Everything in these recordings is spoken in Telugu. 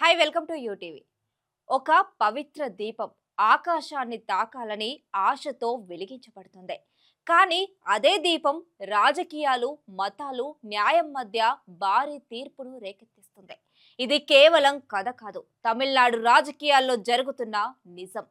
హాయ్ వెల్కమ్ టు యూటీవీ ఒక పవిత్ర దీపం ఆకాశాన్ని తాకాలని ఆశతో వెలిగించబడుతుంది. కానీ అదే దీపం రాజకీయాలు మతాలు న్యాయం మధ్య భారీ తీర్పును రేకెత్తిస్తుంది. ఇది కేవలం కథ కాదు తమిళనాడు రాజకీయాల్లో జరుగుతున్న నిజం.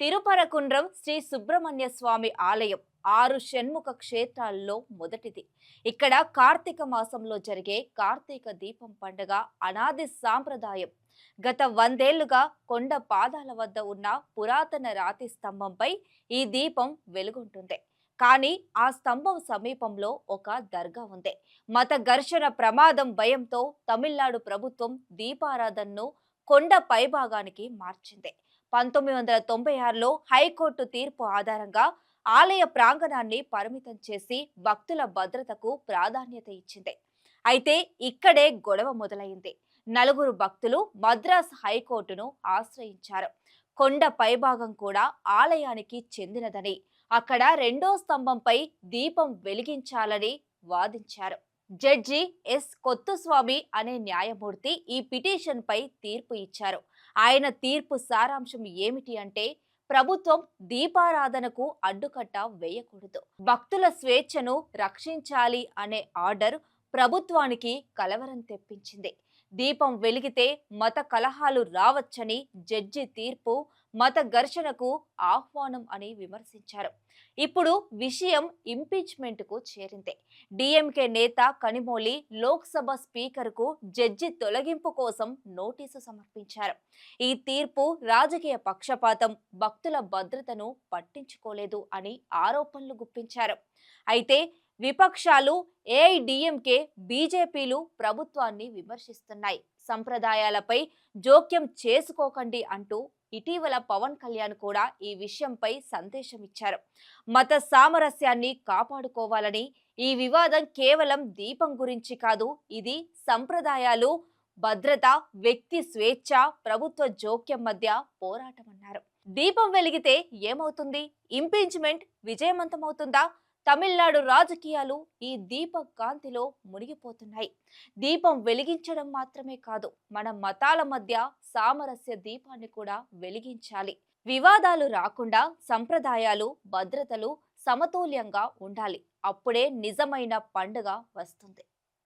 తిరుపరకుండ్రం శ్రీ సుబ్రహ్మణ్య స్వామి ఆలయం ఆరు షణ్ముఖ క్షేత్రాల్లో మొదటిది. ఇక్కడ కార్తీక మాసంలో జరిగే కార్తీక దీపం పండుగ అనాది సాంప్రదాయం. గత వందేళ్ళుగా కొండ పాదాల వద్ద ఉన్న పురాతన రాతి స్తంభంపై ఈ దీపం వెలుగుంటుంది. కానీ ఆ స్తంభం సమీపంలో ఒక దర్గా ఉంది. మత ఘర్షణ ప్రమాదం భయంతో తమిళనాడు ప్రభుత్వం దీపారాధనను కొండ పైభాగానికి మార్చింది. పంతొమ్మిది వందల తొంభై ఆరులో హైకోర్టు తీర్పు ఆధారంగా ఆలయ ప్రాంగణాన్ని పరిమితం చేసి భక్తుల భద్రతకు ప్రాధాన్యత ఇచ్చింది. అయితే ఇక్కడే గొడవ మొదలైంది. నలుగురు భక్తులు మద్రాస్ హైకోర్టును ఆశ్రయించారు. కొండ పైభాగం కూడా ఆలయానికి చెందినదని అక్కడ రెండో స్తంభంపై దీపం వెలిగించాలని వాదించారు. జడ్జి ఎస్ కొత్తుస్వామి అనే న్యాయమూర్తి ఈ పిటిషన్పై తీర్పు ఇచ్చారు. ఆయన తీర్పు సారాంశం ఏమిటి అంటే ప్రభుత్వం దీపారాధనకు అడ్డుకట్ట వేయకూడదు. భక్తుల స్వేచ్ఛను రక్షించాలి అనే ఆర్డర్ ప్రభుత్వానికి కలవరం తెప్పించింది. దీపం వెలిగితే మత కలహాలు రావచ్చని జడ్జి తీర్పు మత ఘర్షణకు ఆహ్వానం అని విమర్శించారు. ఇప్పుడు విషయం ఇంపీచ్మెంట్కు చేరింది. డిఎంకే నేత కనిమోలి లోక్సభ స్పీకర్కు జడ్జి తొలగింపు కోసం నోటీసు సమర్పించారు. ఈ తీర్పు రాజకీయ పక్షపాతం భక్తుల భద్రతను పట్టించుకోలేదు అని ఆరోపణలు గుప్పించారు. అయితే విపక్షాలు ఏఐడిఎంకే బీజేపీలు ప్రభుత్వాన్ని విమర్శిస్తున్నాయి. సంప్రదాయాలపై జోక్యం చేసుకోకండి అంటూ ఇటీవల పవన్ కళ్యాణ్ కూడా ఈ విషయంపై సందేశం ఇచ్చారు మత సామరస్యాన్ని కాపాడుకోవాలని ఈ వివాదం కేవలం దీపం గురించి కాదు ఇది సంప్రదాయాలు భద్రత వ్యక్తి స్వేచ్ఛ ప్రభుత్వ జోక్యం మధ్య పోరాటమన్నారు. దీపం వెలిగితే ఏమవుతుంది? ఇంపీచ్మెంట్ విజయవంతమవుతుందా? తమిళనాడు రాజకీయాలు ఈ దీప కాంతిలో మునిగిపోతున్నాయి. దీపం వెలిగించడం మాత్రమే కాదు మన మతాల మధ్య సామరస్య దీపాన్ని కూడా వెలిగించాలి. వివాదాలు రాకుండా సంప్రదాయాలు భద్రతలు సమతుల్యంగా ఉండాలి. అప్పుడే నిజమైన పండుగ వస్తుంది.